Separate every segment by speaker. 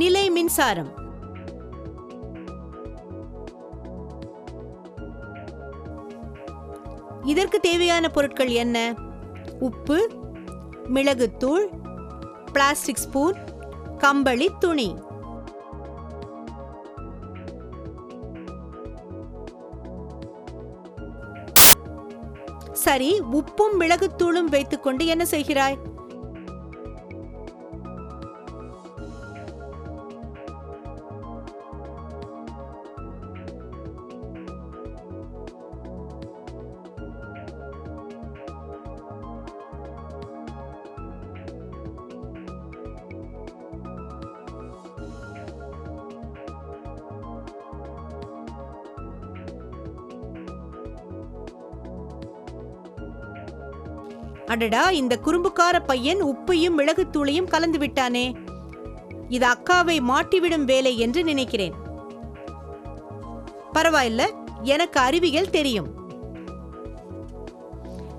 Speaker 1: நிலை மின்சாரம். இதற்கு தேவையான பொருட்கள் என்ன? உப்பு மிளகுத்தூள் பிளாஸ்டிக் ஸ்பூன் கம்பளி துணி. சரி உப்பும் மிளகுத்தூளும் வைத்துக்கொண்டு என்ன செய்கிறாய்? அடடா இந்த குறும்புக்கார பையன் உப்பையும் மிளகுத்தூளையும் கலந்து விட்டானே. இது அக்காவை மாட்டிவிடும் வேலை என்று நினைக்கிறேன். பரவாயில்ல எனக்கு அறிவியல் தெரியும்.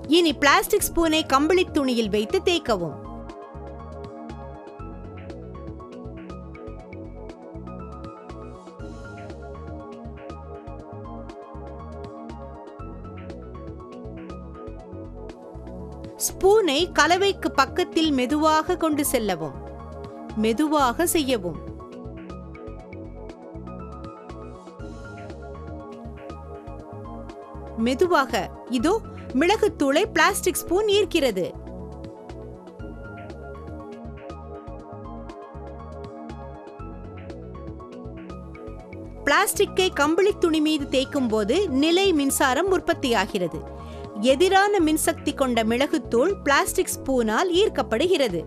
Speaker 1: இனி பிளாஸ்டிக் ஸ்பூனை கம்பளி துணியில் வைத்து தேய்க்கவும். ஸ்பூனை கலவைக்கு பக்கத்தில் மெதுவாக கொண்டு செல்லவும். மெதுவாக செய்யவும். மெதுவாக இதோ மிளகுத்தூளை பிளாஸ்டிக் ஸ்பூன் ஈர்க்கிறது. பிளாஸ்டிக்கை கம்பளி துணி மீது தேய்க்கும் போது நிலை மின்சாரம் உற்பத்தியாகிறது. எதிரான மின்சக்தி கொண்ட மிளகுத்தூள் பிளாஸ்டிக் ஸ்பூனால் ஈர்க்கப்படுகிறது.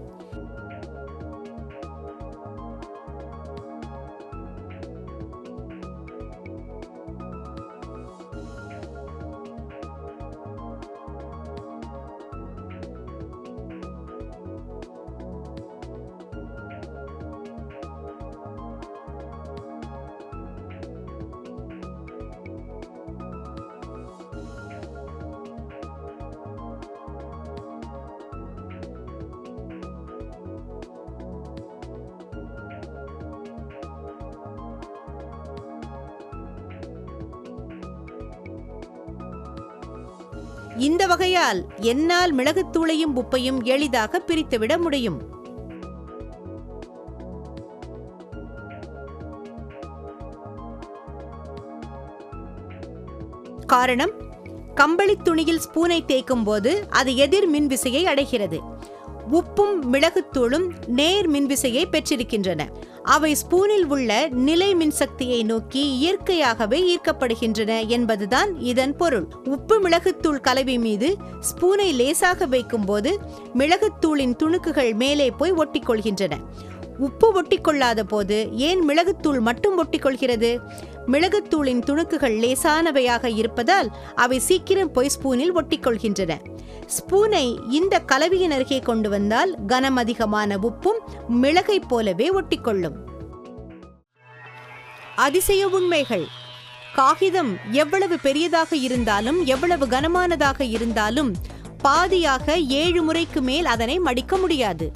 Speaker 1: இந்த வகையால் என்னால் மிளகுத்தூளையும் உப்பையும் எளிதாக பிரித்துவிட முடியும். காரணம் கம்பளி துணியில் ஸ்பூனை தேய்க்கும் போது அது எதிர் மின்விசையை அடைகிறது. உப்பும் மிளகுத்தூளும் நேர் மின்விசையை பெற்றிருக்கின்றன. அவை ஸ்பூனில் உள்ள நிலை மின்சக்தியை நோக்கி இயற்கையாகவே ஈர்க்கப்படுகின்றன என்பதுதான் இதன் பொருள். உப்பு மிளகுத்தூள் கலவை மீது ஸ்பூனை லேசாக வைக்கும்போது மிளகுத்தூளின் துணுக்குகள் மேலே போய் ஒட்டிக்கொள்கின்றன. உப்பு ஒட்டிக்கொள்ளாத போது ஏன் மிளகுத்தூள் மட்டும் ஒட்டிக்கொள்கிறது? மிளகுத்தூளின் துணுக்குகள் லேசானவையாக இருப்பதால் அவை சீக்கிரம் போய் ஸ்பூனில் ஒட்டிக்கொள்கின்றன. ஸ்பூனை இந்த கலவையின் அருகே கொண்டு வந்தால் கனம் அதிகமான உப்பும் மிளகைப் போலவே ஒட்டிக்கொள்ளும். அதிசய உண்மைகள். காகிதம் எவ்வளவு பெரியதாக இருந்தாலும் எவ்வளவு கனமானதாக இருந்தாலும் பாதியாக ஏழு முறைக்கு மேல் அதனை மடிக்க முடியாது.